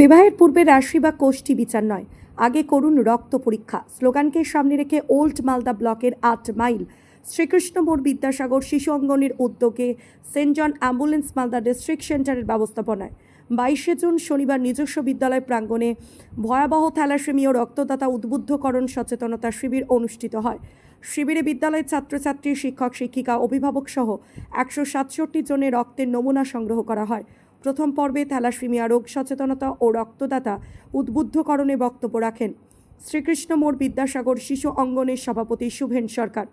বিবাহের পূর্বে রাশি বা কোষ্ঠী বিচার নয়। আগে করুন রক্ত পরীক্ষা। স্লোগানকে সামনে রেখে ওল্ড মালদা ব্লকের আট মাইল। শ্রীকৃষ্ণ মোড় বিদ্যাসাগর শিশু অঙ্গনের উদ্যোগে saint John ambulance Malda district সেন্টারের ব্যবস্থাপনায়। বাইশে জুন শনিবার নিজস্ব বিদ্যালয় প্রাঙ্গণে ভয়াবহ থ্যালাসেমি ও রক্তদাতা উদ্বুদ্ধকরণ সচেতনতা শিবির অনুষ্ঠিত হয়। শিবিরে বিদ্যালয়ের ছাত্রছাত্রী, শিক্ষক, শিক্ষিকা অভিভাবক সহ একশো সাতষট্টি জনের রক্তের নমুনা সংগ্রহ করা হয়। প্রথম পর্বে থ্যালাসেমিয়া রোগ সচেতনতা ও রক্তদাতা উদ্বুদ্ধকরণে বক্তব্য রাখেন শ্রীকৃষ্ণ মোড় বিদ্যাসাগর শিশু অঙ্গনের সভাপতি শুভেন সরকার।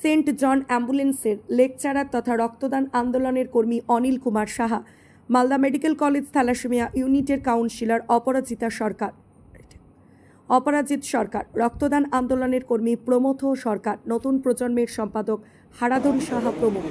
সেন্ট জন অ্যাম্বুলেন্সের লেকচারার তথা রক্তদান আন্দোলনের কর্মী Anil Kumar Saha, Malda medical college thalassaemia ইউনিটের কাউন্সিলর অপরাজিতা সরকার। অপরাজিত সরকার, রক্তদান আন্দোলনের কর্মী প্রমথ সরকার, নতুন প্রজন্মের সম্পাদক হারাধন সাহা প্রমুখ।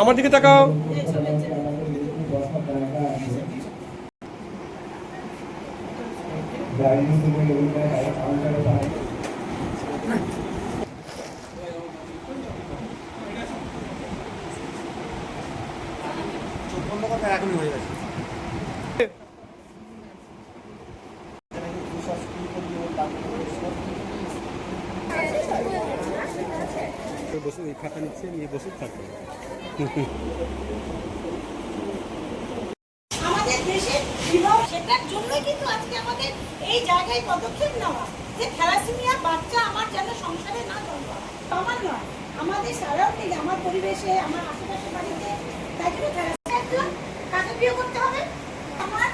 আমার দিকে তাকাও বসে ওই খাতা নিচ্ছে নিয়ে বসে থাকবে আমাদের বিবাহ সেটার জন্যই কিন্তু আজকে আমাদের এই জায়গায় পদক্ষেপ নেওয়া যে থ্যালাসেমিয়া বাচ্চা আমার যেন সংসারে না জন্ম। আমার নয় আমাদের সারাউন্ডিং, আমার পরিবেশে, আমার আশেপাশে বাড়িতে, তাই জন্য থ্যালাসেমিয়া একজন কাকে বিয়ে করতে হবে আমার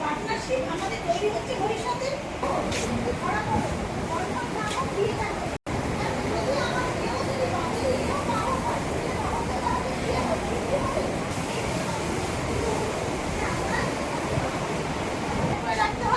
পার্টনারশিপ আমাদের তৈরি হচ্ছে ভবিষ্যতে ধরা পড়ে। পরপর না হোক, বিয়ে না হোক। যদি আমার কেউ যদি বাচ্চা নিয়ে না হয়, বিয়ে হবে, বিয়ে হবে।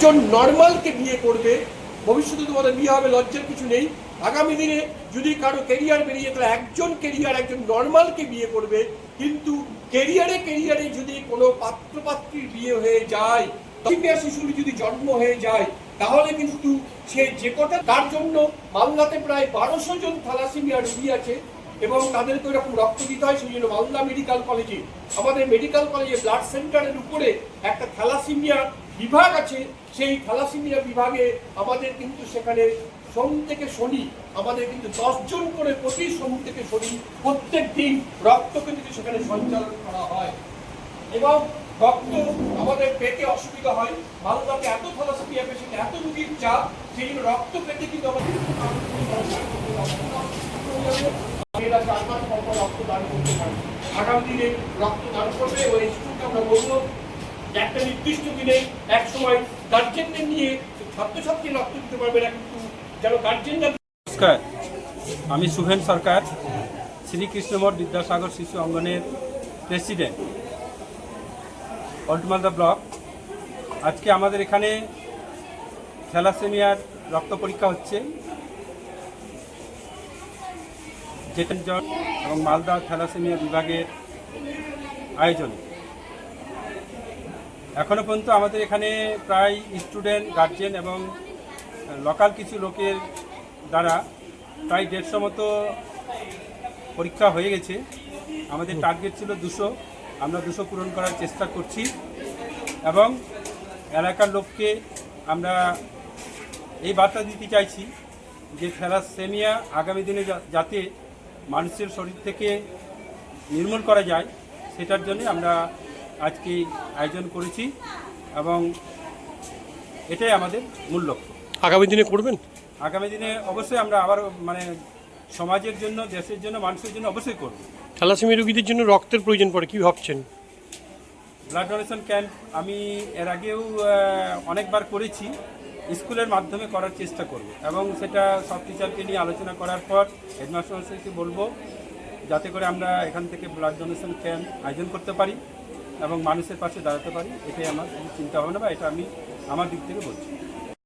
একজন নর্মালকে বিয়ে করবে, ভবিষ্যতে তোমাদের বিয়ে হবে, লজ্জার কিছু নেই। আগামী দিনে যদি কারও কেরিয়ার বেরিয়ে তাহলে একজন কেরিয়ার একজন নর্মালকে বিয়ে করবে, কিন্তু কেরিয়ারে কেরিয়ারে যদি কোনো পাত্র পাত্রীর বিয়ে হয়ে যায় তবে শিশুর যদি জন্ম হয়ে যায়, তাহলে কিন্তু সে যে কটা, তার জন্য মালদাতে প্রায় বারোশো জন থ্যালাসেমিয়া রোগী আছে। এবং তাদেরকে ওরকম রক্ত দিতে হয়, সেই জন্য মালদা মেডিকেল কলেজে। আমাদের মেডিকেল কলেজে ব্লাড সেন্টারের উপরে একটা থ্যালাসেমিয়া বিভাগ আছে। সেই থ্যালাসেমিয়া বিভাগে আমাদের কিন্তু সেখানে সোম থেকে শনি, আমাদের কিন্তু দশজন করে প্রতি সোম থেকে শনি প্রত্যেক দিন রক্ত কিন্তু সেখানে সঞ্চালন করা হয়। এবং রক্ত আমাদের পেটে অসুবিধা হয়। মালদাতে এত থ্যালাসেমিয়া পেশেন্ট এত রুগীর চাপ, সেই জন্য রক্ত পেতে কিন্তু আমাদের মেয়েরা চার মাস পর পর রক্ত দান করতে পারে আগামী দিনে একটা নির্দিষ্ট দিনে এক সময় গার্জেনদের নিয়ে ছাত্রছাত্রী রক্ত দিতে পারবে না কিন্তু যেন গার্জেনরা নমস্কার, আমি শুভেন সরকার, শ্রীকৃষ্ণমঠ বিদ্যাসাগর শিশু অঙ্গনের প্রেসিডেন্ট অল্টমালদা ব্লক আজকে আমাদের এখানে থ্যালাসেমিয়ার রক্ত পরীক্ষা হচ্ছে। জেতেন জন এবং মালদা থ্যালাসেমিয়া বিভাগের আয়োজন। এখনও পর্যন্ত আমাদের এখানে প্রায় স্টুডেন্ট গার্জেন এবং লোকাল কিছু লোকের দ্বারা প্রায় দেড়শো মতো পরীক্ষা হয়ে গেছে। আমাদের টার্গেট ছিল দুশো। আমরা দুশো পূরণ করার চেষ্টা করছি এবং এলাকার লোককে আমরা এই বার্তা দিতে চাইছি যে থ্যালাসেমিয়া আগামী দিনে যাতে মানুষের শরীর থেকে নির্মূল করা যায় সেটার জন্য আমরা আজকে আয়োজন করেছি এবং এটাই আমাদের মূল লক্ষ্য। আগামী দিনে করবেন? আগামী দিনে অবশ্যই আমরা আবার মানে সমাজের জন্য দেশের জন্য মানুষের জন্য অবশ্যই করব। থ্যালাসেমি রোগীদের জন্য রক্তের প্রয়োজন পড়ে কি ভাবছেন? ব্লাড ডোনেশন ক্যাম্প আমি এর আগেও অনেকবার করেছি। স্কুলের মাধ্যমে করার চেষ্টা করব এবং সেটা সব টিচারকে নিয়ে আলোচনা করার পর হেডমাস্টারকে বলব যাতে করে আমরা এখান থেকে ব্লাড ডোনেশন ক্যাম্প আয়োজন করতে পারি এবং মানুষের পাশে দাঁড়াতে পারি, এটাই আমার চিন্তা ভাবনা বা এটা আমি আমার দিক থেকে বলছি।